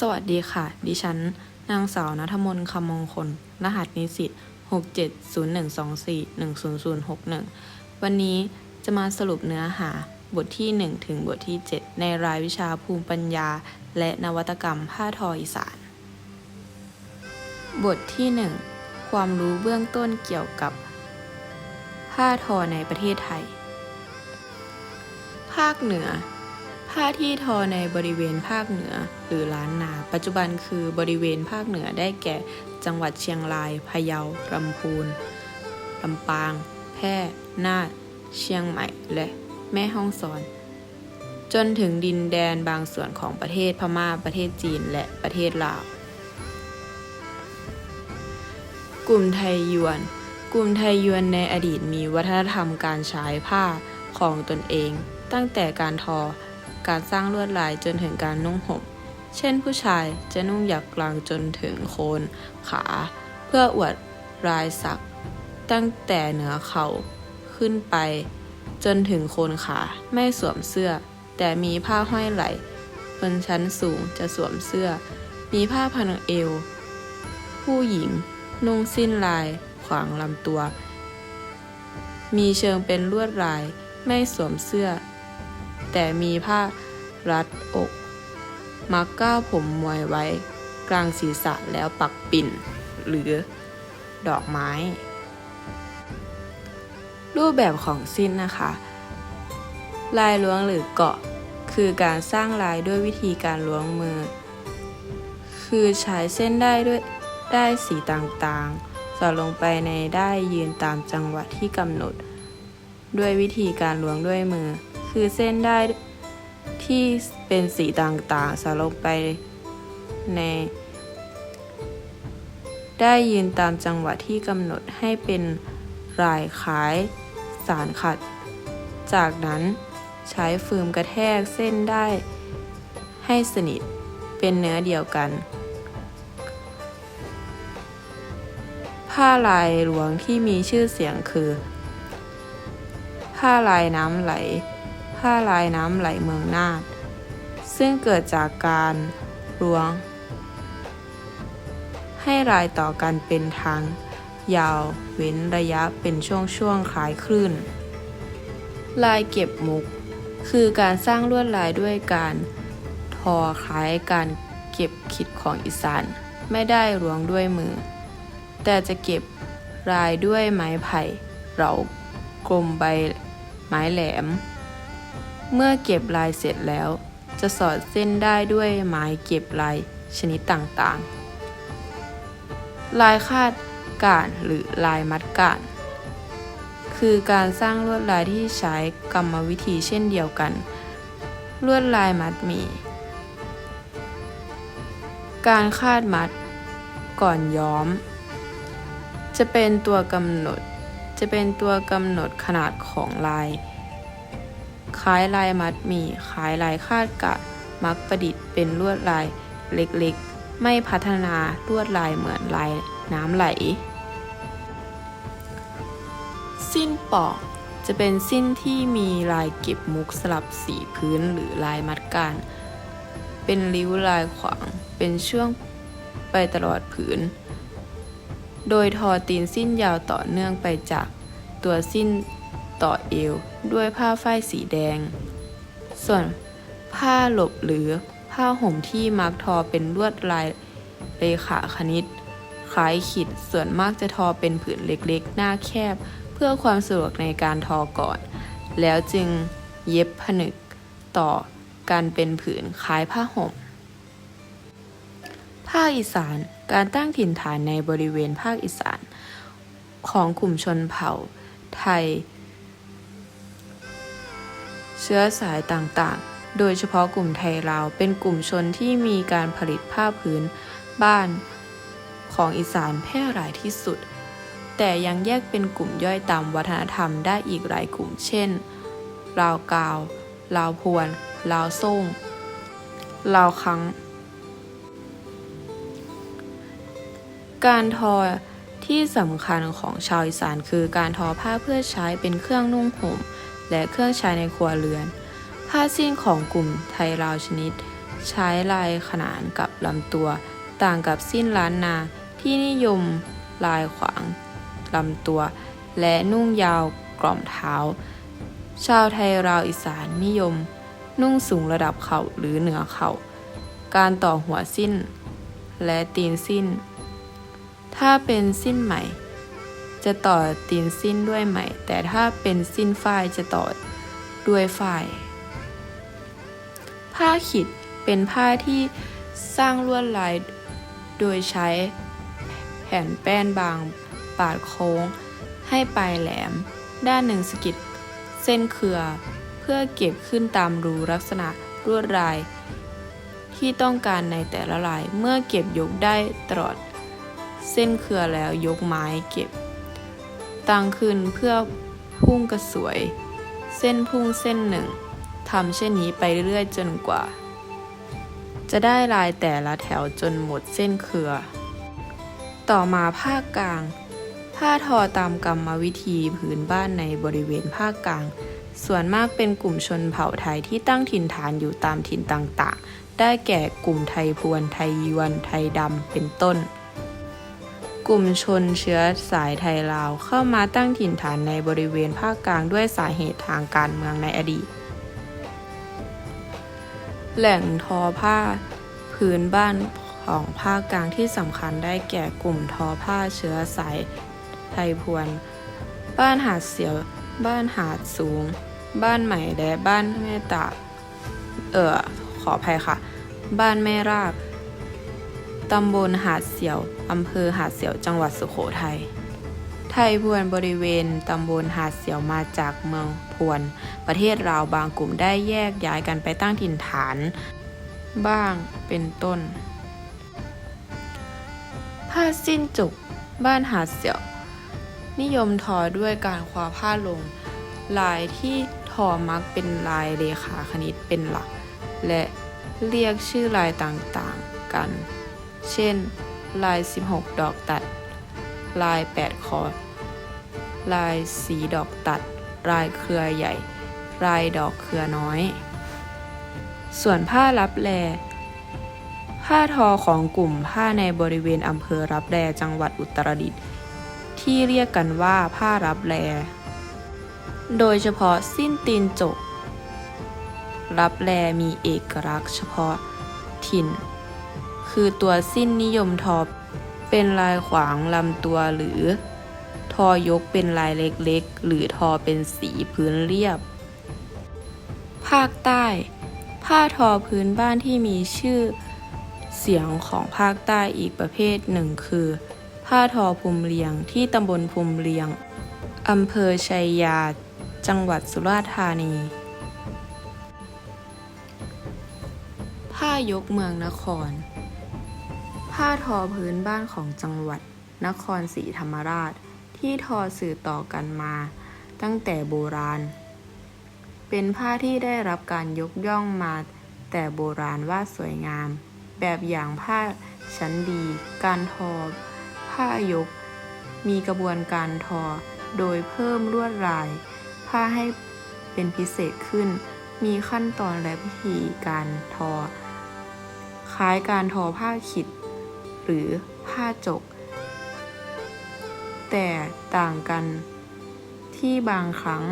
สวัสดีค่ะ ดิฉัน นางสาวนัทมนต์คำมงคล รหัสนิสิต670124100061 วันนี้จะมาสรุปเนื้อหาบทที่ 1 ถึงบทที่ 7 ในรายวิชาภูมิปัญญา และนวัตกรรมผ้าทออีสาน บทที่ 1 ความรู้เบื้องต้นเกี่ยวกับ ผ้าทอในประเทศไทย ภาคเหนือ ผ้าที่ทอในบริเวณภาคเหนือหรือล้านนา ปัจจุบันคือบริเวณภาคเหนือได้แก่ จังหวัดเชียงราย พะเยาลำพูนลำปาง แพร่ น่าน เชียงใหม่ และแม่ฮ่องสอน จนถึงดินแดนบางส่วนของประเทศพม่า ประเทศจีน และประเทศลาว กลุ่มไทยยวน กลุ่มไทยยวนในอดีตมีวัฒนธรรมการใช้ผ้าของตนเอง ตั้งแต่การทอ การสร้างลวดลายจนถึงการนุ่งห่ม เช่นผู้ชายจะนุ่งหยักกลางจนถึงโคนขา เพื่ออวดรายสัก ตั้งแต่เหนือเข่าขึ้นไป จนถึงโคนขาไม่สวมเสื้อ แต่มีผ้าห้อยไหล่บนชั้นสูงจะสวมเสื้อ มีผ้าพันเอว ผู้หญิง นุ่งสิ้นลาย ขวางลำตัว มีเชิงเป็นลวดลาย ไม่สวมเสื้อ แต่มีผ้ารัดอก มักก้าวผมมวยไว้ กลางศีรษะแล้วปักปิ่น หรือดอกไม้ รูปแบบของสิ้นนะคะ ลายล้วงหรือเกาะ คือการสร้างลายด้วยวิธีการล้วงมือ คือใช้เส้นได้ด้วยได้สีต่างๆ สอดลงไปในได้ยยืนตามจังหวะที่กำหนด ด้วยวิธีการล้วงด้วยมือ คือเส้นได้ที่เป็นสีต่างๆสลงไปใน ได้ยืนตามจังหวะที่กำหนดให้เป็นรายคล้ายสารขัด จากนั้นใช้ฟืมกระแทกเส้นได้ให้สนิทเป็นเนื้อเดียวกัน ผ้าลายหลวงที่มีชื่อเสียงคือ ผ้าลายน้ำไหล ผ้าลายน้ำไหลเมืองนาฏซึ่งเกิดจากการหลวง ให้รายต่อกันเป็นทาง ยาวเว้นระยะเป็นช่วงๆคล้ายคลื่น ลายเก็บมุก คือการสร้างลวดลายด้วยการทอคล้ายการเก็บขิดของอีสานไม่ได้รวงด้วยมือ แต่จะเก็บรายด้วยไม้ไผ่เหลากลมใบไม้แหลม เมื่อเก็บลายเสร็จแล้ว จะสอดเส้นได้ด้วยไม้เก็บลายชนิดต่างๆ ลายคาดก่านหรือลายมัดก่านคือการสร้างลวดลายที่ใช้กรรมวิธีเช่นเดียวกัน ลวดลายมัดหมีการคาดมัดก่อนย้อม จะเป็นตัวกำหนด จะเป็นตัวกำหนดขนาดของลาย คล้ายลายมัดมีคล้ายลายคาดกะ มักประดิษฐ์เป็นลวดลายเล็กๆ ไม่พัฒนาลวดลายเหมือนลายน้ำไหล สิ้นปอกจะเป็นสิ้นที่มีลายเก็บมุกสลับสีพื้นหรือลายมัดการ เป็นริ้วลายขวาง เป็นช่วงไปตลอดผืน โดยทอตีนสิ้นยาวต่อเนื่องไปจากตัวสิ้น ต่อเอวด้วยผ้าฝ้ายสีแดง ส่วนผ้าหลบหรือผ้าห่มที่มักทอเป็นลวดลายเลขาคณิต คล้ายขีดส่วนมากจะทอเป็นผืนเล็กๆ หน้าแคบ เพื่อความสะดวกในการทอก่อน แล้วจึงเย็บผนึกต่อกันเป็นผืนคล้ายผ้าห่ม ภาคอีสานการตั้งถิ่นฐานในบริเวณภาคอีสาน ของกลุ่มชนเผ่า ไทย เชื้อสายต่างๆ โดยเฉพาะกลุ่มไทยลาว เป็นกลุ่มชนที่มีการผลิตผ้าพื้นบ้านของอีสานแพร่หลายที่สุด แต่ยังแยกเป็นกลุ่มย่อยตามวัฒนธรรมได้อีกหลายกลุ่ม เช่น ลาวกาว ลาวพวน ลาวส่ง ลาวคัง การทอที่สำคัญของชาวอีสานคือการทอผ้าเพื่อใช้เป็นเครื่องนุ่งห่ม และเครื่องใช้ในครัวเรือน ผ้าสิ้นของกลุ่มไทยลาวชนิด ใช้ลายขนานกับลำตัว ต่างกับสิ้นล้านนาที่นิยมลายขวางลำตัว และนุ่งยาวกล่อมเท้า ชาวไทยราวอีสานนิยม นุ่งสูงระดับเข่าหรือเหนือเข่า การต่อหัวสิ้น และตีนสิ้น ถ้าเป็นสิ้นใหม่ จะต่อตีนสิ้นด้วยไหม แต่ถ้าเป็นสิ้นฝ้ายจะต่อด้วยฝ้าย ผ้าขิดเป็นผ้าที่สร้างลวดลายโดยใช้แผ่นแป้นบางปาดโค้ง ให้ปลายแหลม ด้านหนึ่งสกิดเส้นเครือ เพื่อเก็บขึ้นตามรูลักษณะลวดลาย ที่ต้องการในแต่ละลาย เมื่อเก็บยกได้ตลอด เส้นเครือแล้วยกไม้เก็บ ตั้งขึ้นเพื่อพุ่งกระสวย เส้นพุ่งเส้นหนึ่งทำเช่นนี้ไปเรื่อยๆจนกว่า จะได้ลายแต่ละแถวจนหมดเส้นเครือ ต่อมาภาคกลาง ผ้าทอตามกรรมวิธีผืนบ้านในบริเวณภาคกลาง ส่วนมากเป็นกลุ่มชนเผ่าไทยที่ตั้งถิ่นฐานอยู่ตามถิ่นต่างๆ ได้แก่กลุ่มไทยพวน ไทยยวน ไทยดำ เป็นต้น กลุ่มชนเชื้อสายไทยลาวเข้ามาตั้งถิ่นฐานในบริเวณภาคกลางด้วยสาเหตุทางการเมืองในอดีต แหล่งทอผ้าพื้นบ้านของภาคกลางที่สำคัญได้แก่กลุ่มทอผ้าเชื้อสายไทยพวน บ้านหาดเสียว บ้านหาดสูง บ้านใหม่และบ้านแม่ตาเออขออภัยค่ะ บ้านแม่ราบ ตำบลหาดเสียว อำเภอหาดเสียว จังหวัดสุโขทัย ไทยพวนบริเวณตำบลหาดเสียวมาจากเมืองพวน ประเทศลาวบางกลุ่มได้แยกย้ายกันไปตั้งถิ่นฐาน บ้างเป็นต้น ผ้าสิ้นจุก บ้านหาดเสียว นิยมทอด้วยการคว้าผ้าลง ลายที่ทอมักเป็นลายเรขาคณิตเป็นหลัก และเรียกชื่อลายต่างๆกัน เช่น ลาย 16 ดอกตัด ลาย 8 คอร์ด ลายสีดอกตัด ลายเครือใหญ่ ลายดอกเครือน้อย ส่วนผ้ารับแล ผ้าทอของกลุ่มผ้าในบริเวณอำเภอรับแลจังหวัดอุตรดิตถ์ที่เรียกกันว่าผ้ารับแล โดยเฉพาะสิ้นตีนจก รับแลมีเอกลักษณ์เฉพาะถิ่น คือตัวสิ้นนิยมทอเป็นลายขวางลำตัวหรือ ทอยกเป็นลายเล็กๆ หรือทอเป็นสีพื้นเรียบ ภาคใต้ ผ้าทอพื้นบ้านที่มีชื่อ เสียงของภาคใต้อีกประเภทหนึ่งคือ ผ้าทอภูมิเลียงที่ตำบลภูมิเลียงอำเภอชัยยา จังหวัดสุราษฎร์ธานี ผ้ายกเมืองนคร ผ้าทอพื้นบ้านของจังหวัด นครศรีธรรมราช ที่ทอสื่อต่อกันมา ตั้งแต่โบราณ เป็นผ้าที่ได้รับการยกย่องมาแต่โบราณว่าสวยงาม แบบอย่างผ้าชั้นดี การทอ ผ้ายก มีกระบวนการทอ โดยเพิ่มลวดลาย ผ้าให้เป็นพิเศษขึ้น มีขั้นตอนและวิธีการทอ คล้ายการทอผ้าขิด หรือผ้าจก แต่ต่างกันที่บางครั้ง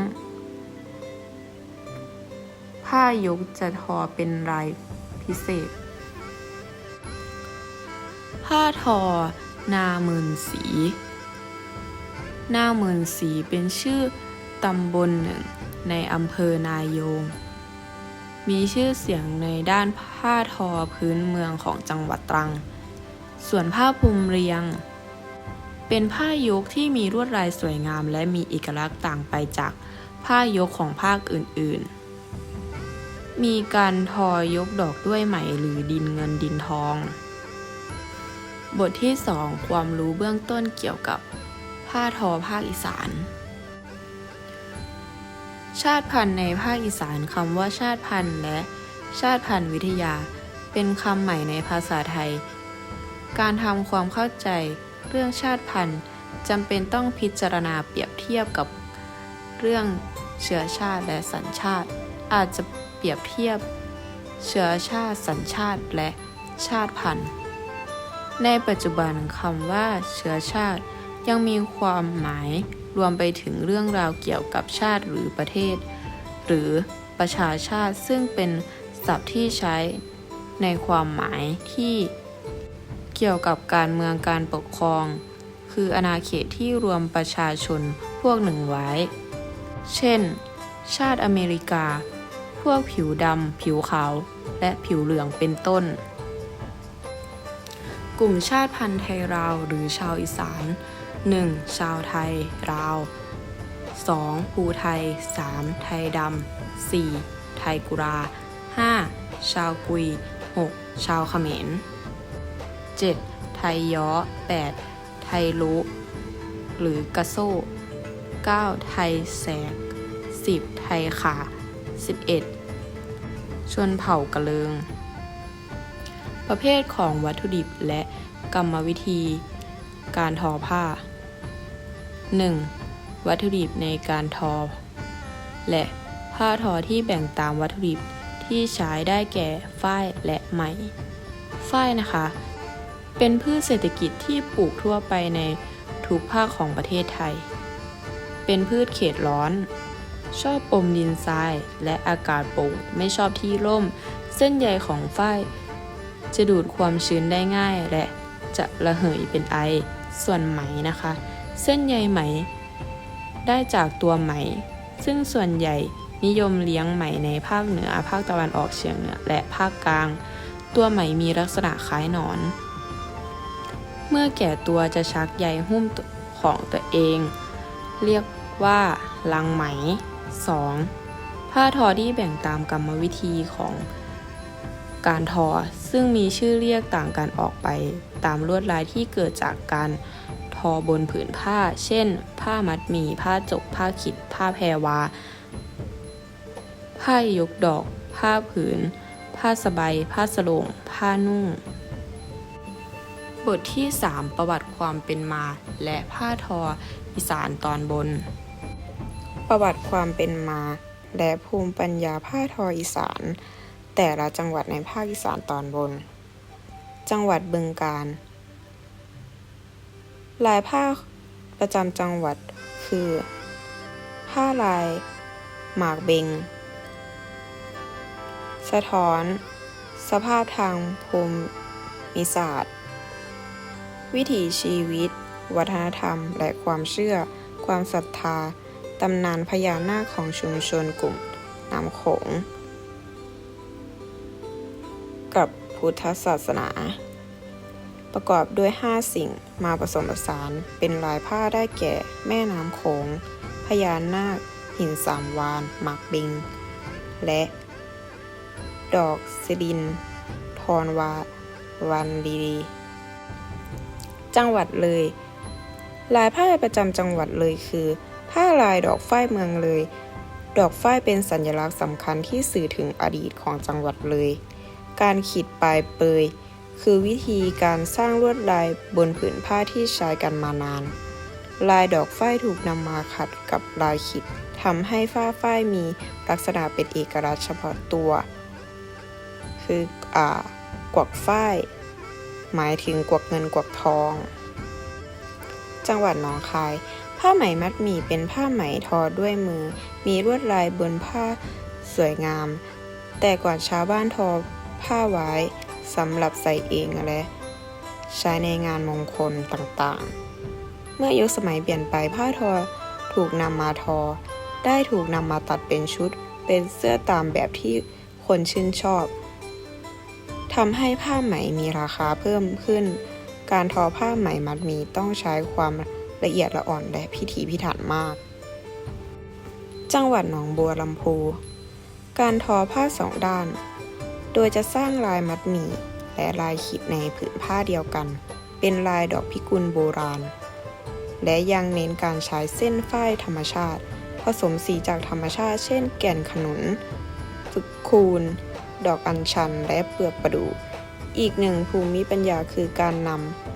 ผ้ายกจะทอเป็นลายพิเศษ ผ้าทอนาหมื่นสีนาหมื่นสีเป็นชื่อตำบลหนึ่งในอำเภอนายง มีชื่อเสียงในด้านผ้าทอพื้นเมืองของจังหวัดตรัง ส่วนผ้าภูมิเรียง เป็นผ้ายกที่มีลวดลายสวยงาม และมีเอกลักษณ์ต่างไปจากผ้ายกของภาคอื่นๆ มีการทอยกดอกด้วยไหมหรือดินเงินดินทอง บทที่ 2 ความรู้เบื้องต้นเกี่ยวกับผ้าทอภาคอีสานชาติพันธุ์ในภาคอีสานคำว่าชาติพันธุ์และชาติพันธุ์วิทยา เป็นคำใหม่ในภาษาไทย การทำความเข้าใจเรื่องชาติพันธุ์จำเป็นต้องพิจารณาเปรียบเทียบกับเรื่องเชื้อชาติและสัญชาติ อาจจะเปรียบเทียบเชื้อชาติสัญชาติและชาติพันธุ์ ในปัจจุบันคำว่าเชื้อชาติยังมีความหมายรวมไปถึงเรื่องราวเกี่ยวกับชาติหรือประเทศ หรือประชาชาติซึ่งเป็นศัพท์ที่ใช้ในความหมายที่ เกี่ยวกับการเมืองการปกครอง คืออาณาเขตที่รวมประชาชนพวกหนึ่งไว้ เช่น ชาติอเมริกา พวกผิวดำ ผิวขาว และผิวเหลืองเป็นต้น กลุ่มชาติพันธุ์ไทยราวหรือชาวอีสาน 1. ชาวไทยราว 2. ภูไทย 3. ไทยดำ 4. ไทยกุรา 5. ชาวกุย 6. ชาวเขมร 7. ไทยย้อ 8. ไทยลุหรือกระโซ่ 9. ไทยแสก 10. ไทยขา 11. ชนเผ่ากระเลิง ประเภทของวัตถุดิบและกรรมวิธี การทอผ้า 1. วัตถุดิบในการทอ และผ้าทอที่แบ่งตามวัตถุดิบที่ใช้ได้แก่ฝ้ายและไหม ฝ้ายนะคะ เป็นพืชเศรษฐกิจที่ปลูกทั่วไปในทุกภาคของประเทศไทย เป็นพืชเขตร้อน ชอบปมดินทรายและอากาศโปร่งไม่ชอบที่ร่ม เส้นใยของฝ้ายจะดูดความชื้นได้ง่ายและจะระเหยเป็นไอ ส่วนไหมนะคะ เส้นใยไหม ได้จากตัวไหม ซึ่งส่วนใหญ่นิยมเลี้ยงไหมในภาคเหนือ ภาคตะวันออกเฉียงเหนือ และภาคกลาง ตัวไหมมีลักษณะคล้ายหนอน เมื่อแก่ตัวจะชักใยหุ้มของตัวเอง เรียกว่าลังไหม 2. ผ้าทอที่แบ่งตามกรรมวิธีของการทอ ซึ่งมีชื่อเรียกต่างกันออกไป ตามลวดลายที่เกิดจากการทอบนผืนผ้า เช่น ผ้ามัดหมี่ ผ้าจก ผ้าขิด ผ้าแพรวา ผ้ายกดอก ผ้าผืน ผ้าสบาย ผ้าสโลงผ้านุ่ง บทที่ 3 ประวัติความเป็นมา และผ้าทออีสานตอนบน ประวัติความเป็นมา และภูมิปัญญาผ้าทออีสาน แต่ละจังหวัดในภาคอีสานตอนบน จังหวัดบึงกาฬลายผ้าประจำจังหวัดคือ ผ้าลาย หมากเบง สะท้อน สภาพทางภูมิศาสตร์ วิถีชีวิต วัฒนธรรม และความเชื่อ ความศรัทธา ตำนานพญานาคของชุมชนกลุ่มน้ำโขง กับพุทธศาสนา ประกอบด้วย 5 สิ่งมาผสมผสานเป็นลายผ้าได้แก่ แม่น้ำโขง พญานาค หินสามวาน หมากบิง และ ดอกสิรินทรวาวันลี จังหวัดเลย ลายผ้าประจำจังหวัดเลยคือ ผ้าลายดอกฝ้ายเมืองเลย ดอกฝ้ายเป็นสัญลักษณ์สำคัญที่สื่อถึงอดีตของจังหวัดเลย การขีดปลายเปยคือวิธีการสร้างลวดลายบนผืนผ้าที่ใช้กันมานาน ลายดอกฝ้ายถูกนำมาขัดกับลายขีดทำให้ฝ้าฝ้ายมีลักษณะเป็นเอกลักษณ์เฉพาะตัว คืออ่ากวักฝ้าย หมายถึงกวักเงินกวักทอง จังหวัดหนองคาย ผ้าไหมมัดหมี่เป็นผ้าไหมทอด้วยมือ มีลวดลายบนผ้าสวยงาม แต่ก่อนชาวบ้านทอผ้าไว้สำหรับใส่เองและ ใช้ในงานมงคลต่างๆ เมื่อยุคสมัยเปลี่ยนไปผ้าทอถูกนำมาทอ ได้ถูกนำมาตัดเป็นชุด เป็นเสื้อตามแบบที่คนชื่นชอบ ทำให้ผ้าไหมมีราคาเพิ่มขึ้น การทอผ้าไหมมัดมีต้องใช้ความละเอียดละอ่อนและพิถีพิถันมาก จังหวัดหนองบัวลำพู การทอผ้าสองด้าน โดยจะสร้างลายมัดหมี่และลายขีดในผืนผ้าเดียวกัน เป็นลายดอกพิกุลโบราณ และยังเน้นการใช้เส้นฝ้ายธรรมชาติ ผสมสีจากธรรมชาติ เช่น แก่นขนุน ฝึกคูณ ดอกอัญชันและเปลือกประดูอีกหนึ่งภูมิปัญญาคือการน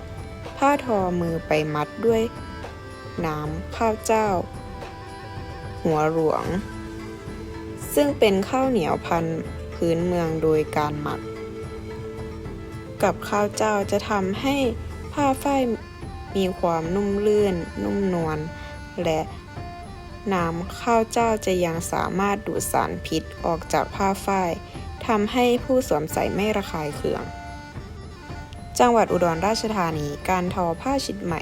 ำผ้าทอมือไปมัดด้วยน้ำข้าวเจ้า หัวหลวง ซึ่งเป็นข้าวเหนียวพันพื้นเมืองโดยการหมัก กับข้าวเจ้าจะทำให้ผ้าฝ้ายมีความนุ่มลื่น นุ่มนวลและน้ำข้าวเจ้าจะยังสามารถดูดสารพิษออกจากผ้าฝ้าย ทำให้ผู้สวมใส่ไม่ระคายเคือง จังหวัดอุดรราชธานี การทอผ้าชิดไหม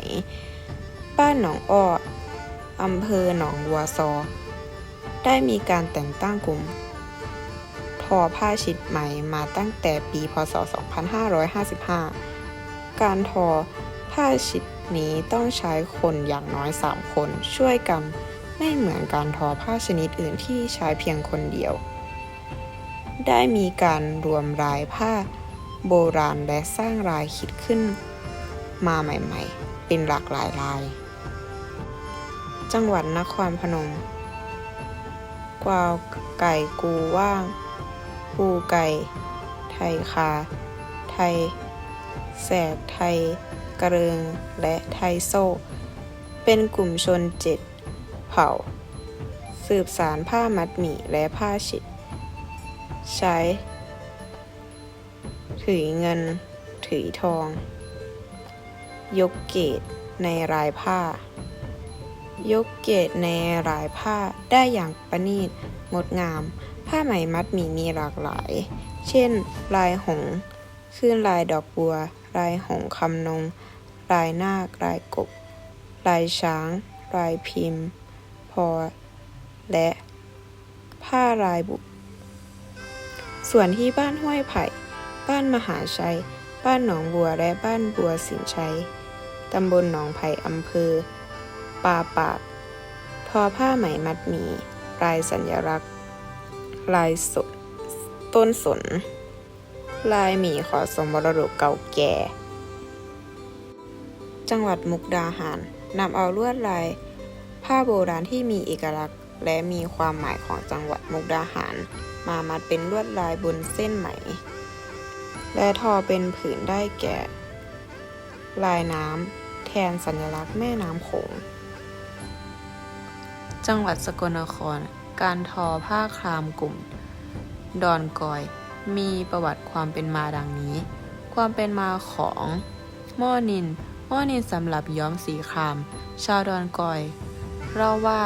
บ้านหนองอ้ออำเภอหนองบัวซอ ได้มีการแต่งตั้งกลุ่ม ทอผ้าชิดไหมมาตั้งแต่ปีพศ 2555 การทอผ้าชิดนี้ต้องใช้คนอย่างน้อย 3 คนช่วยกัน ไม่เหมือนการทอผ้าชนิดอื่นที่ใช้เพียงคนเดียว ได้มีการรวมลายผ้าโบราณและสร้างลายคิดขึ้น มาใหม่ๆ เป็นหลากหลายลาย จังหวัดนครพนม กวาวไก่กูว่างปูไก่ ไทยคา ไทย แสกไทยกระเริง และไทยโซ เป็นกลุ่มชนเจ็ดเผ่า สืบสารผ้ามัดหมี่และผ้าฉิด ใช้ ถือเงิน ถือทอง ยกเกตในรายผ้า ยกเกตในรายผ้าได้อย่างประณีตงดงาม ผ้าไหมมัดหมี่มีหลากหลาย เช่น ลายหงขึ้นลายดอกบัว ลายหงคำนง ลายนาคลายกบ ลายช้าง ลายพิมพ์ พอ และผ้าลายบุก ส่วนที่บ้านห้วยไผ่ บ้านมหาชัย บ้านหนองบัวและบ้านบัวสินชัย ตำบลหนองไผ่อำเภอ ป่าปาก ทอผ้าไหมมัดหมี่ลายสัญลักษณ์ ลายสนต้นสน ลายหมี่ขอสมมรดกเก่าแก่ จังหวัดมุกดาหารนำเอาลวดลาย ผ้าโบราณที่มีเอกลักษณ์ และมีความหมายของจังหวัดมุกดาหาร มามัดเป็นลวดลายบนเส้นไหม และทอเป็นผืนได้แก่ ลายน้ำแทนสัญลักษณ์แม่น้ำโขง จังหวัดสกลนคร การทอผ้าครามกลุ่ม ดอนกอย มีประวัติความเป็นมาดังนี้ ความเป็นมาของหม้อนินหม้อนินสำหรับย้อมสีคราม ชาวดอนกอยเล่าว่า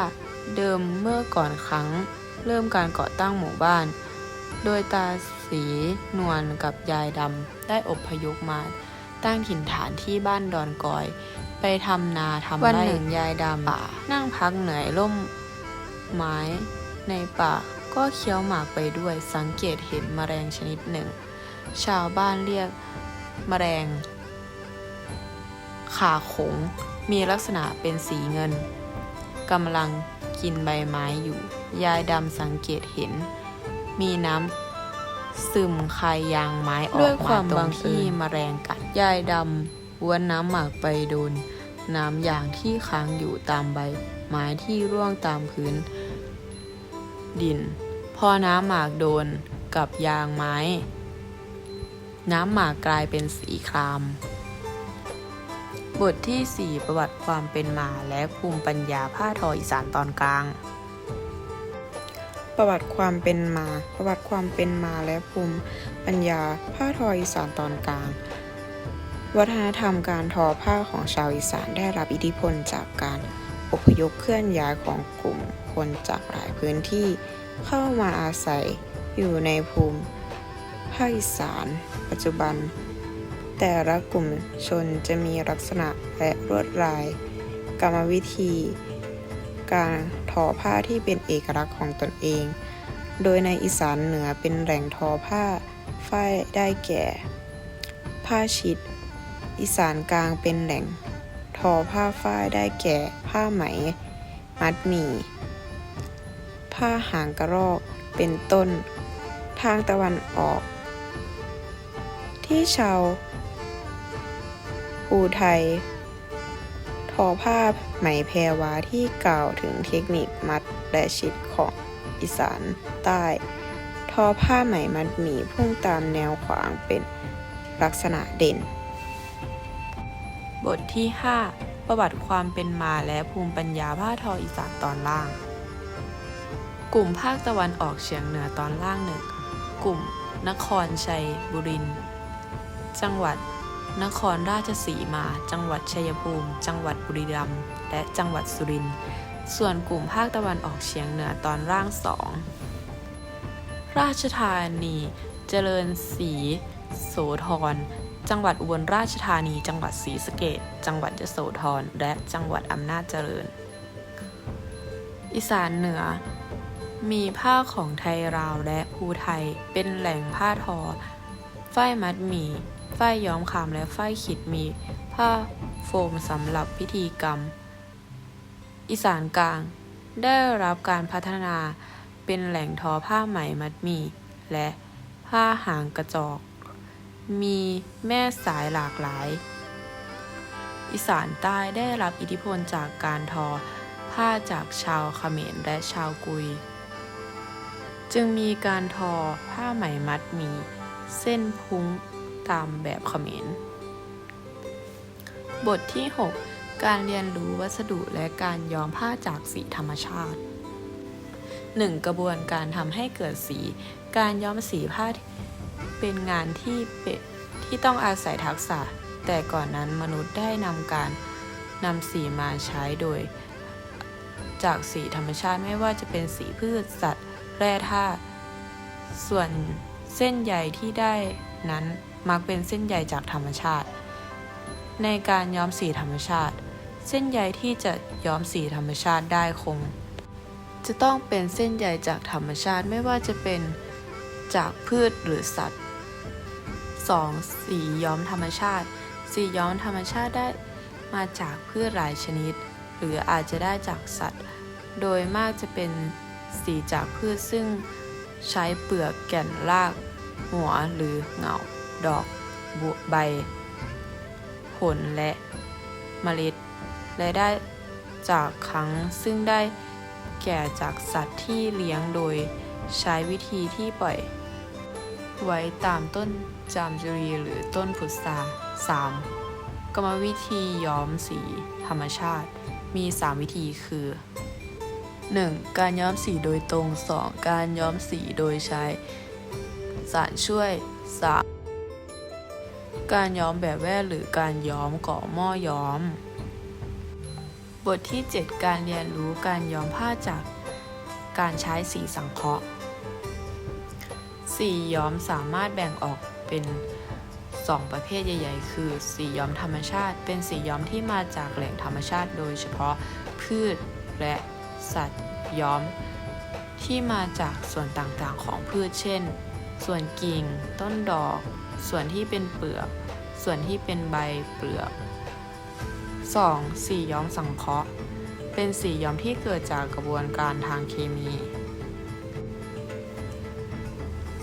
เดิมเมื่อก่อนครั้งเริ่มการก่อตั้งหมู่บ้าน โดยตาสีนวลกับยายดำได้อพยพมา ตั้งถิ่นฐานที่บ้านดอนกอย ไปทำนาทำไร่วันหนึ่งยายดำป่า นั่งพักเหนื่อยร่มไม้ในป่าก็เคี้ยวหมากไปด้วยสังเกตเห็นแมลงชนิดหนึ่ง ชาวบ้านเรียกแมลงขาขงมีลักษณะเป็นสีเงินกำลัง กินใบไม้อยู่ ยายดำสังเกตเห็น มีน้ำซึมคายยางไม้ออกมาตรงที่แมลงกัด ยายดำวนน้ำหมากไปโดน น้ำยางที่ค้างอยู่ตามใบ ไม้ที่ร่วงตามพื้น ดิน พอน้ำหมากโดนกับยางไม้ น้ำหมากกลายเป็นสีคราม บทที่ 4 ประวัติความเป็นมาและภูมิปัญญาผ้าทออีสานตอนกลาง ประวัติความเป็นมา ประวัติความเป็นมาและภูมิปัญญาผ้าทออีสานตอนกลาง วัฒนธรรมการทอผ้าของชาวอีสานได้รับอิทธิพลจากการอพยพเคลื่อนย้ายของกลุ่มคนจากหลายพื้นที่เข้ามาอาศัยอยู่ในภูมิภาคอีสาน ปัจจุบัน แต่ละกลุ่มชนจะมีลักษณะและลวดลาย กรรมวิธี การทอผ้าที่เป็นเอกลักษณ์ของตนเอง โดยในอีสานเหนือเป็นแหล่งทอผ้าฝ้ายได้แก่ ผ้าชิด อีสานกลางเป็นแหล่ง ทอผ้าฝ้ายได้แก่ ผ้าไหม มัดหมี่ ผ้าหางกระรอก เป็นต้น ทางตะวันออกที่ชาว ภูไทย ทอผ้าไหมแพรวาที่กล่าวถึงเทคนิคมัดและชิดของอีสานใต้ ทอผ้าไหมมัดหมี่พุ่งตามแนวขวางเป็นลักษณะเด่น บทที่ 5 ประวัติความเป็นมาและภูมิปัญญาผ้าทออีสานตอนล่าง กลุ่มภาคตะวันออกเฉียงเหนือตอนล่างหนึ่ง กลุ่ม นครชัยบุรีจังหวัด นครราชสีมา จังหวัดชัยภูมิ จังหวัดบุรีรัมย์ และจังหวัดสุรินทร์ ส่วนกลุ่มภาคตะวันออกเฉียงเหนือตอนล่างสอง ราชธานี เจริญศรีโสธร จังหวัดอุบลราชธานี จังหวัดศรีสะเกษจังหวัดยโสธร และจังหวัดอำนาจเจริญ อีสานเหนือ มีผ้าของไทยราวและภูไทย เป็นแหล่งผ้าทอ ฝ้ายมัดหมี่ ฝ้ายย้อมคำและฝ้ายขิดมีผ้าโฟมสำหรับพิธีกรรม อีสานกลาง ได้รับการพัฒนาเป็นแหล่งทอผ้าไหมมัดมี และผ้าหางกระจอก มีแม่สายหลากหลาย อีสานใต้ได้รับอิทธิพลจากการทอผ้าจากชาวเขมรและชาวกุย จึงมีการทอผ้าไหมมัดมี เส้นพุ้ง ตามแบบเขมรบทที่ 6 การเรียนรู้วัสดุและการย้อมผ้าจากสีธรรมชาติ 1. กระบวนการทำให้เกิดสี การย้อมสีผ้าเป็นงานที่เป็นที่ต้องอาศัยทักษะ แต่ก่อนนั้นมนุษย์ได้นำการนำสีมาใช้โดย จากสีธรรมชาติไม่ว่าจะเป็นสีพืชสัตว์ แร่ธาตุส่วนเส้นใยที่ได้นั้น มักเป็นเส้นใยจากธรรมชาติ ในการย้อมสีธรรมชาติ เส้นใยที่จะย้อมสีธรรมชาติได้คง จะต้องเป็นเส้นใยจากธรรมชาติไม่ว่าจะเป็นจากพืชหรือสัตว์ 2. สีย้อมธรรมชาติ สีย้อมธรรมชาติได้มาจากพืชหลายชนิด หรืออาจจะได้จากสัตว์ โดยมากจะเป็นสีจากพืชซึ่งใช้เปลือกแก่นราก หัวหรือเหงา ดอกบัวใบ ผลและเมล็ด และได้จากครั้งซึ่งได้แก่จากสัตว์ที่เลี้ยงโดยใช้วิธีที่ปล่อย ไว้ตามต้นจามจุรีหรือต้นพุทรา 3. กรรมวิธีย้อมสีธรรมชาติ มี 3 วิธีคือ 1. การย้อมสีโดยตรง 2. การย้อมสีโดยใช้สารช่วย 3. การย้อมแบบแว่หรือการย้อมก่อหม้อย้อม บทที่ 7 การเรียนรู้การย้อมผ้าจากการใช้สีสังเคราะห์สีย้อมสามารถแบ่งออกเป็น 2 ประเภทใหญ่ ๆ คือ สีย้อมธรรมชาติ เป็นสีย้อมที่มาจากแหล่งธรรมชาติ โดยเฉพาะพืชและสัตว์ย้อม ที่มาจากส่วนต่างๆของพืชเช่น ส่วนกิ่ง ต้นดอก ส่วนที่เป็นเปลือก ส่วนที่เป็นใบเปลือก 2. สีย้อมสังเคราะห์ เป็นสีย้อมที่เกิดจากกระบวนการทางเคมี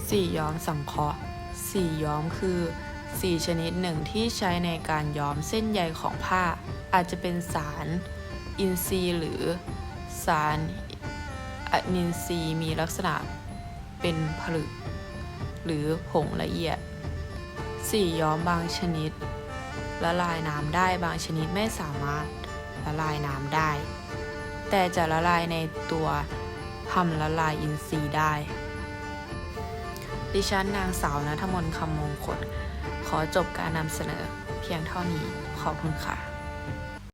สีย้อมสังเคราะห์ สีย้อมคือสีชนิดหนึ่งที่ใช้ในการย้อมเส้นใยของผ้า อาจจะเป็นสาร อินทรีย์หรือสารอะนินทรีย์มีลักษณะเป็นผลึก หรือผงละเอียด สีย้อมบางชนิด ละลายน้ำได้บางชนิดไม่สามารถละลายน้ำได้ แต่จะละลายในตัวทำละลายอินทรีย์ได้ ดิฉันนางสาวนัทมนคำมงคล ขอจบการนำเสนอเพียงเท่านี้ ขอบคุณค่ะ